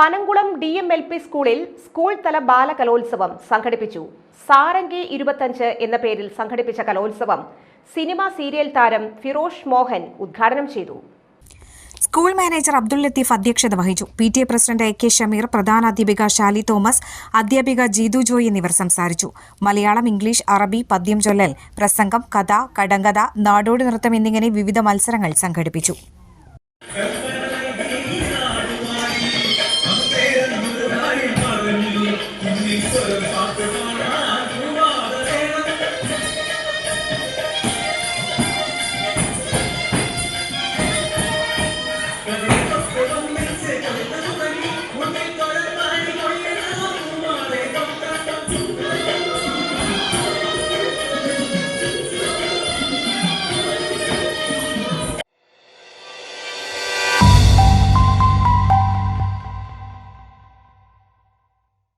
Panankulam D M L P സ്കൂളിൽ school തല ബാലകലോത്സവം സംഘടിപ്പിച്ചു. സാരംഗി ഇരുപത്തഞ്ച് എന്ന പേരിൽ സംഘടിപ്പിച്ച കലോത്സവം സിനിമ സീരിയൽ താരം ഫിറോഷ് മോഹൻ ഉദ്ഘാടനം ചെയ്തു. സ്കൂൾ മാനേജർ അബ്ദുൾ ലത്തീഫ് അധ്യക്ഷത വഹിച്ചു. P T A president A K Shameer പ്രധാനാധ്യാപിക Shali Thomas അധ്യാപിക ജീതു ജോയ് എന്നിവർ സംസാരിച്ചു. മലയാളം ഇംഗ്ലീഷ് അറബി പദ്യം ചൊല്ലൽ പ്രസംഗം കഥ കടങ്കഥ നാടോടി നൃത്തം എന്നിങ്ങനെ വിവിധ മത്സരങ്ങൾ സംഘടിപ്പിച്ചു. cerca de